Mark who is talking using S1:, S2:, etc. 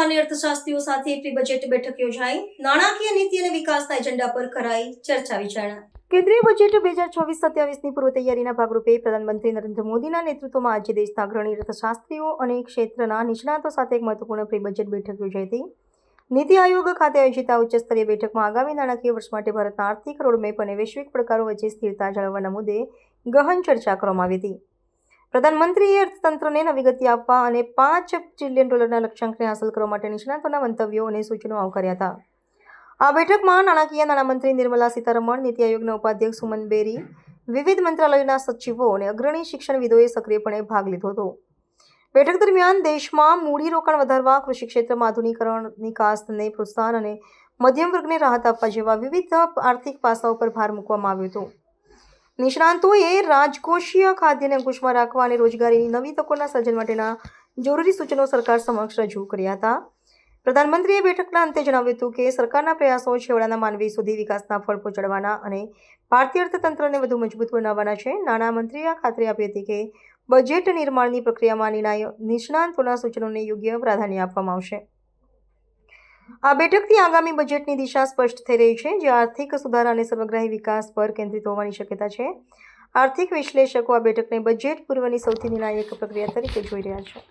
S1: અને અર્થશાસ્ત્રીઓ સાથે pre budget બેઠક યોજાઈ. નાણાકીય નીતિ અને વિકાસના એજન્ડા પર કરાઈ ચર્ચા વિચારણા. કેન્દ્રીય બજેટ બે હજાર છવ્વીસ સત્યાવીસની પૂર્વ તૈયારીના ભાગરૂપે પ્રધાનમંત્રી નરેન્દ્ર મોદીના નેતૃત્વમાં આજે દેશના અગ્રણી અર્થશાસ્ત્રીઓ અને ક્ષેત્રના નિષ્ણાતો સાથે એક મહત્વપૂર્ણ પ્રી બજેટ બેઠક યોજાઈ હતી. નીતિ આયોગ ખાતે આયોજિત આ ઉચ્ચસ્તરીય બેઠકમાં આગામી નાણાકીય વર્ષ માટે ભારતના આર્થિક રોડમેપ અને વૈશ્વિક પડકારો વચ્ચે સ્થિરતા જાળવવાના મુદ્દે ગહન ચર્ચા કરવામાં આવી હતી. પ્રધાનમંત્રીએ અર્થતંત્રને નવી ગતિ આપવા અને પાંચ ટ્રિલિયન ડોલરના લક્ષ્યાંકને હાંસલ કરવા માટે નિષ્ણાતોના મંતવ્યો અને સૂચનો આવકાર્યા હતા. આ બેઠકમાં નાણાકીય નાણામંત્રી નિર્મલા સીતારમણ, નીતિ આયોગના ઉપાધ્યક્ષ સુમન બેરી, વિવિધ મંત્રાલયોના સચિવો અને અગ્રણી શિક્ષણવિદોએ સક્રિયપણે ભાગ લીધો હતો. બેઠક દરમિયાન દેશમાં મૂડીરોકાણ વધારવા, કૃષિ ક્ષેત્રમાં આધુનિકરણ, નિકાસને પ્રોત્સાહન અને મધ્યમ વર્ગને રાહત આપવા જેવા વિવિધ આર્થિક પાસાઓ પર ભાર મૂકવામાં આવ્યો હતો. નિષ્ણાંતોએ રાજકોષીય ખાદ્યને અંકુશમાં રાખવા અને રોજગારીની નવી તકોના સર્જન માટેના જરૂરી સૂચનો સરકાર સમક્ષ રજૂ કર્યા હતા. પ્રધાનમંત્રીએ બેઠકના અંતે જણાવ્યું હતું કે સરકારના પ્રયાસો છેવાડાના માનવી સુધી વિકાસના ફળ પહોંચાડવાના અને ભારતીય અર્થતંત્રને વધુ મજબૂત બનાવવાના છે. નાણામંત્રીએ આ ખાતરી આપી હતી કે બજેટ નિર્માણની પ્રક્રિયામાં નિર્ણય નિષ્ણાંતોના સૂચનોને યોગ્ય પ્રાધાન્ય આપવામાં આવશે. આ બેઠકથી આગામી બજેટની દિશા સ્પષ્ટ થઈ રહી છે, જે આર્થિક સુધારા અને સર્વગ્રાહી વિકાસ પર કેન્દ્રિત હોવાની શક્યતા છે. આર્થિક વિશ્લેષકો આ બેઠકને બજેટ પૂર્વની સૌથી નિર્ણાયક પ્રક્રિયા તરીકે જોઈ રહ્યા છે.